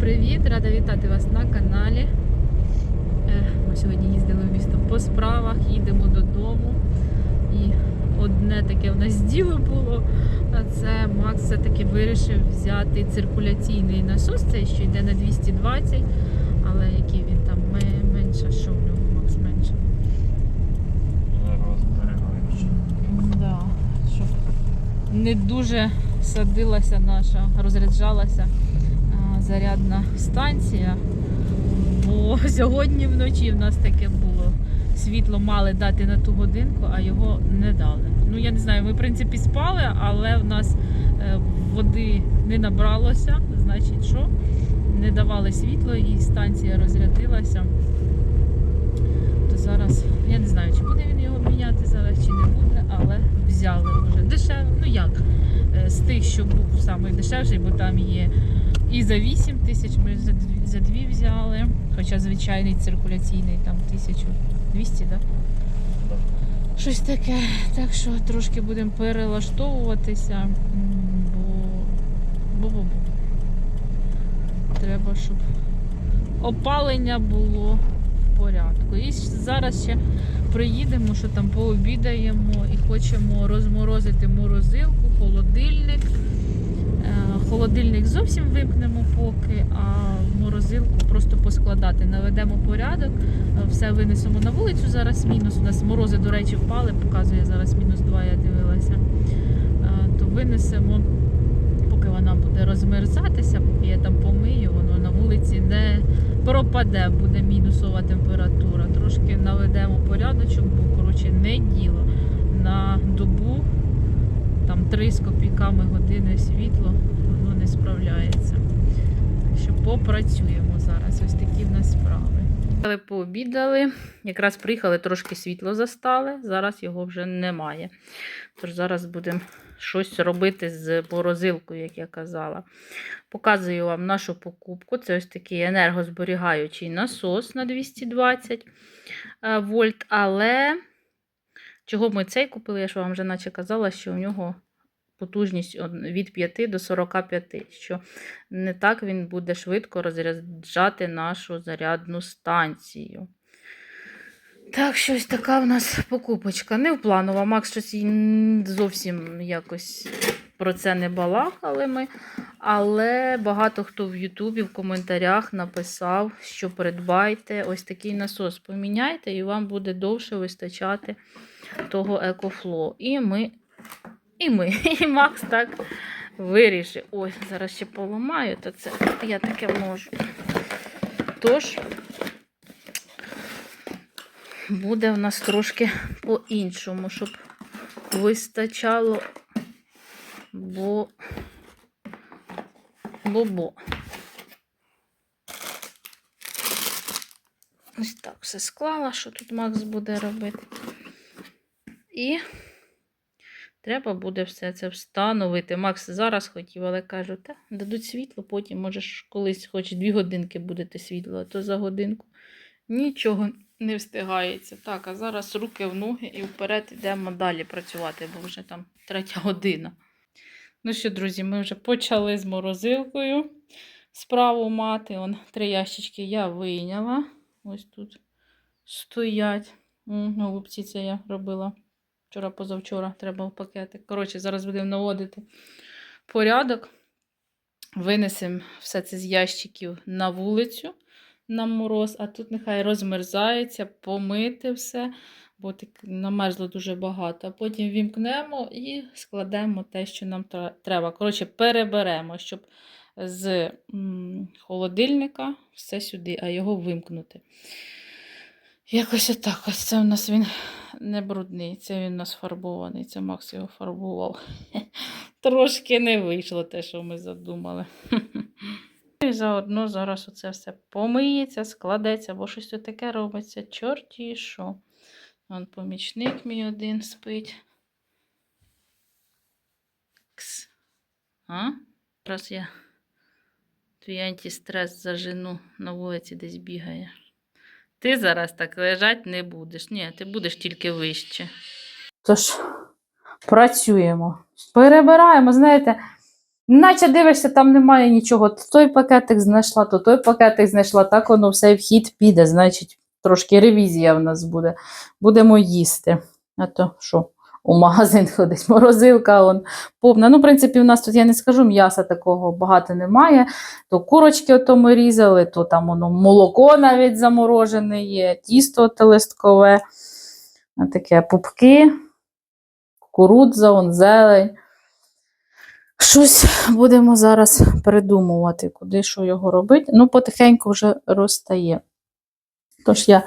привіт! Рада вітати вас на каналі. Ми сьогодні їздили в місто по справах, їдемо додому. І одне таке в нас діло було. А це Макс все-таки вирішив взяти циркуляційний насос, цей що йде на 220, але який він там менше, що в нього Макс менше. Да, щоб не дуже садилася наша, розряджалася зарядна станція. Бо сьогодні вночі в нас таке було. Світло мали дати на ту годинку, а його не дали. Ну я не знаю, ми в принципі спали, але в нас е, води не набралося. Значить, що не давали світло і станція розрядилася. То зараз я не знаю, чи буде він його міняти зараз, чи не буде, але взяли вже дешево. Ну як? Е, З тих, що був самий дешевший, бо там є і за 8 тисяч ми за дві, взяли. Хоча звичайний циркуляційний там 1200, так? Щось таке. Так що трошки будемо перелаштовуватися, бо бо-бо-бо. Треба, щоб опалення було в порядку. І зараз ще приїдемо, що там пообідаємо і хочемо розморозити морозилку, холодильник. Холодильник зовсім вимкнемо поки, а морозилку просто поскладати. Наведемо порядок, е, все винесемо на вулицю. Зараз мінус. У нас морози, до речі, впали, показує зараз мінус 2, я дивилася. Е, То винесемо, поки вона буде розмерзатися, поки я там помию, воно на вулиці не пропаде, буде мінусова температура. Трошки наведемо порядочок, бо коротше не діло. На добу там 3 з копійками години світло, справляється. Що попрацюємо зараз. Ось такі в нас справи. Але пообідали, якраз приїхали, трошки світло застали, зараз його вже немає. Тож зараз будемо щось робити з морозилкою, як я казала. Показую вам нашу покупку. Це ось такий енергозберігаючий насос на 220 е, вольт. Але чого ми цей купили, я ж вам вже наче казала, що у нього потужність від 5 до 45, що не так він буде швидко розряджати нашу зарядну станцію. Так, щось така в нас покупочка. Не впланова. Макс щось зовсім якось про це не балакали ми. Але багато хто в Ютубі в коментарях написав, що придбайте ось такий насос. Поміняйте, і вам буде довше вистачати того екофло. І ми, і ми, і Макс так вирішив. Ой, зараз ще поламаю, то це я таке можу. Тож, буде в нас трошки по-іншому, щоб вистачало, бо бо-бо. Ось так все склала, що тут Макс буде робити. І треба буде все це встановити. Макс зараз хотів, але кажу, та дадуть світло, потім, можеш колись хоч дві годинки будете світло, а то за годинку нічого не встигається. Так, а зараз руки в ноги і вперед йдемо далі працювати, бо вже там третя година. Ну що, друзі, ми вже почали з морозилкою справу мати. Он три ящички я вийняла. Ось тут стоять. Голубці це я робила вчора позавчора. Треба в пакетик. Коротше, зараз будемо наводити порядок. Винесемо все це з ящиків на вулицю на мороз, а тут нехай розмерзається, помити все, бо так намерзло дуже багато. А потім вімкнемо і складемо те, що нам треба. Коротше, переберемо, щоб з холодильника все сюди, а його вимкнути. Якось отак. Ось це у нас він не брудний, це він у нас фарбований, це Макс його фарбував. Трошки не вийшло те, що ми задумали. І заодно зараз оце все помиється, складеться, бо щось таке робиться. Чорті що. Вон помічник мій один спить. Кс. А? Зараз я твій антистрес зажену на вулиці десь бігає. Ти зараз так лежать не будеш. Ні, ти будеш тільки вище. Тож, працюємо. Перебираємо, знаєте, Наче дивишся, там немає нічого. То той пакетик знайшла, то той пакетик знайшла, так воно все в хід піде. Значить, трошки ревізія в нас буде. Будемо їсти. А то що? У магазин ходить, морозилка он повна. Ну, в принципі, у нас тут я не скажу, м'яса такого багато немає. То курочки ото ми різали, то там воно молоко навіть заморожене є, тісто ото листкове, таке пупки, кукурудза, он зелень. Щось будемо зараз придумувати, куди що його робити. Ну, потихеньку вже розтає. Тож я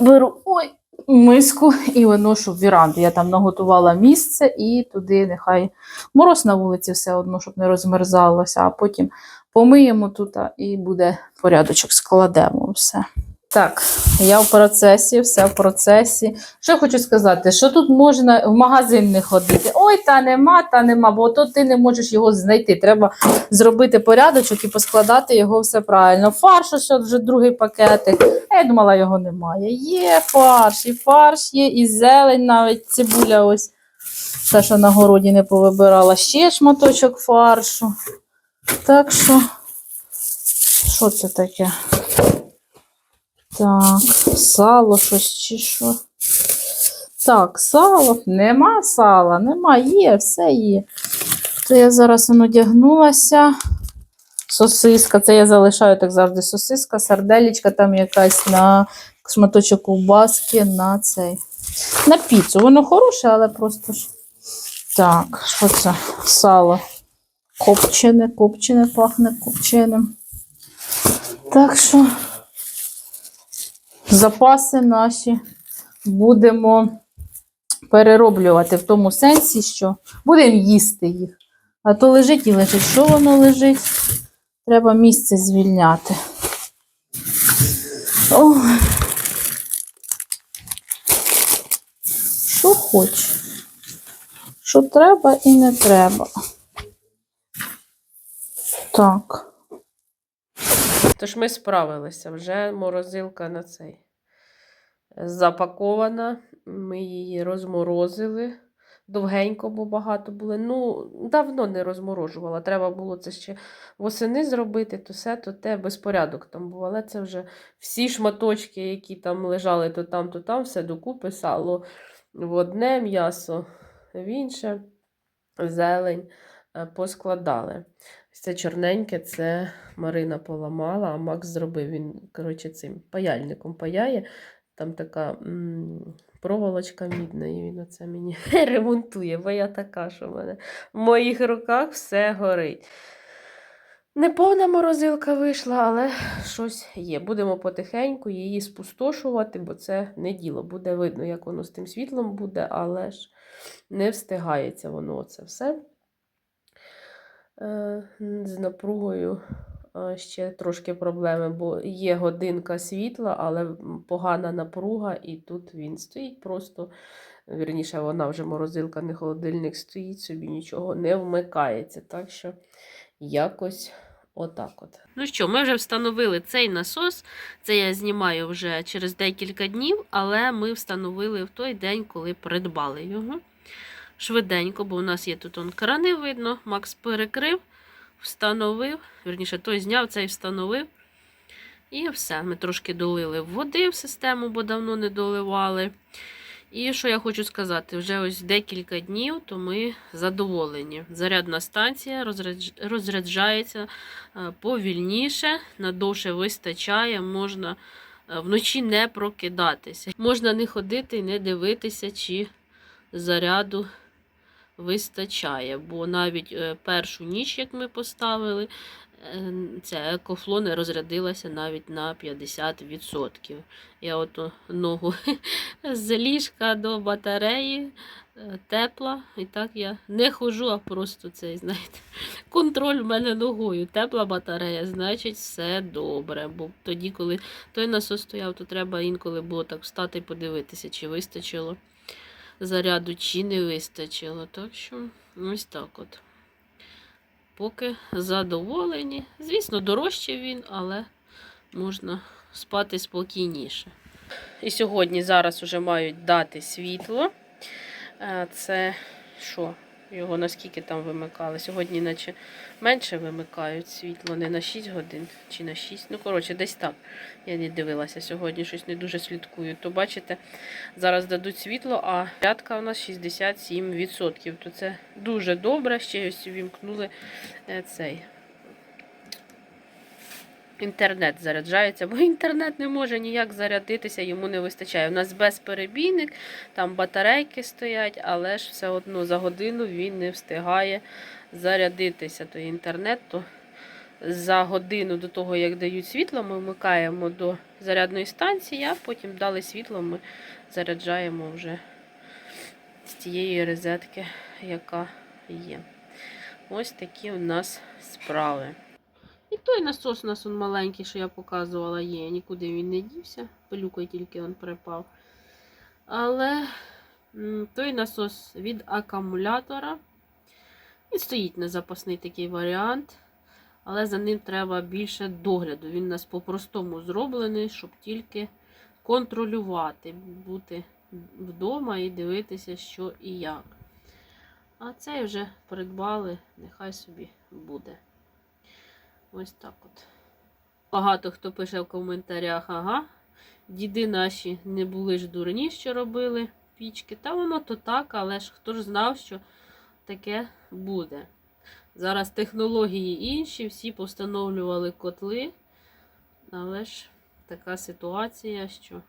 беру ой, миску і виношу в віранду. Я там наготувала місце і туди нехай мороз на вулиці все одно, щоб не розмерзалося, а потім помиємо тут і буде порядочок, складемо все. Так, я в процесі, все в процесі. Що я хочу сказати, що тут можна в магазин не ходити. Ой, та нема, та нема, бо то ти не можеш його знайти. Треба зробити порядочок і поскладати його все правильно. Фарш, ось вже другий пакетик. Я думала, його немає. Є фарш, і фарш є, і зелень, навіть цибуля ось. Та, що на городі не повибирала. Ще шматочок фаршу. Так що, що це таке? Так, сало щось чи що. Так, сало. Нема сала, нема, є, все є. То я зараз одягнулася. Сосиска, це я залишаю так завжди сосиска, сарделічка там якась на шматочок ковбаски на цей. На піцу. Воно хороше, але просто. Так, що це? Сало. Копчене, копчене пахне копченим. Так що запаси наші будемо перероблювати в тому сенсі, що будемо їсти їх. А то лежить і лежить. Що воно лежить? Треба місце звільняти. Ой. Що хоче? Що треба і не треба. Так. Тож ми справилися, вже морозилка на цей запакована. Ми її розморозили довгенько, бо багато було. Ну, давно не розморожувала. Треба було це ще восени зробити, то все, то те, безпорядок там був. Але це вже всі шматочки, які там лежали то там, то там, все докупи, сало в одне м'ясо, в інше, зелень е, поскладали. Це чорненьке, це Марина поламала, а Макс зробив. Він, коротше, цим паяльником паяє. Там така м, проволочка мідна, і він оце мені ремонтує, бо я така, що в мене в моїх руках все горить. Неповна морозилка вийшла, але щось є. Будемо потихеньку її спустошувати, бо це не діло. Буде видно, як воно з тим світлом буде, але ж не встигається воно це все. Е, З напругою ще трошки проблеми, бо є годинка світла, але погана напруга, і тут він стоїть просто. Вірніше, вона вже морозилка, не холодильник стоїть, собі нічого не вмикається. Так що якось отак от. Ну що, ми вже встановили цей насос. Це я знімаю вже через декілька днів, але ми встановили в той день, коли придбали його швиденько, бо у нас є тут он крани видно. Макс перекрив, встановив. Вірніше, той зняв, цей встановив. І все. Ми трошки долили води в систему, бо давно не доливали. І що я хочу сказати, вже ось декілька днів, то ми задоволені. Зарядна станція розряджається е, повільніше, надовше вистачає, можна е, вночі не прокидатися. Можна не ходити і не дивитися, чи заряду вистачає. Бо навіть е, першу ніч, як ми поставили, е, ця екофло не розрядилася навіть на 50%. Я ото ногу з ліжка до батареї е, тепла. І так я не хожу, а просто цей, знаєте, контроль в мене ногою. Тепла батарея, значить, все добре. Бо тоді, коли той насос стояв, то треба інколи було так встати і подивитися, чи вистачило заряду, чи не вистачило. Так що ось так от. Поки задоволені. Звісно, дорожче він, але можна спати спокійніше. І сьогодні зараз вже мають дати світло. Е, Це що? Його наскільки там вимикали. Сьогодні, наче менше вимикають світло, не на 6 годин чи на 6. Ну, коротше, десь так. Я не дивилася сьогодні, щось не дуже слідкую. То бачите, зараз дадуть світло, а п'ятка у нас 67%. То це дуже добре. Ще ось вімкнули е, цей. Інтернет заряджається, бо інтернет не може ніяк зарядитися, йому не вистачає. У нас безперебійник, там батарейки стоять, але ж все одно за годину він не встигає зарядитися. То інтернет, то за годину до того, як дають світло, ми вмикаємо до зарядної станції, а потім дали світло, ми заряджаємо вже з тієї розетки, яка є. Ось такі у нас справи. І той насос у нас он маленький, що я показувала, є. Нікуди він не дівся. Пилюкою тільки він припав. Але той насос від акумулятора. Він стоїть на запасний такий варіант. Але за ним треба більше догляду. Він у нас по-простому зроблений, щоб тільки контролювати, бути вдома і дивитися, що і як. А цей вже придбали, нехай собі буде. Ось так от. Багато хто пише в коментарях, ага, діди наші не були ж дурні, що робили пічки. Та воно то так, але ж хто ж знав, що таке буде. Зараз технології інші, всі постановлювали котли, але ж така ситуація, що,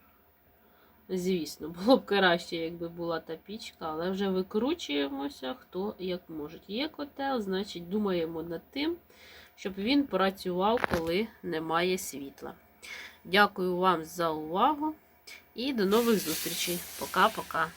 звісно, було б краще, якби була та пічка, але вже викручуємося, хто як може. Є котел, значить думаємо над тим щоб він працював, коли немає світла. Дякую вам за увагу і до нових зустрічей. Пока-пока.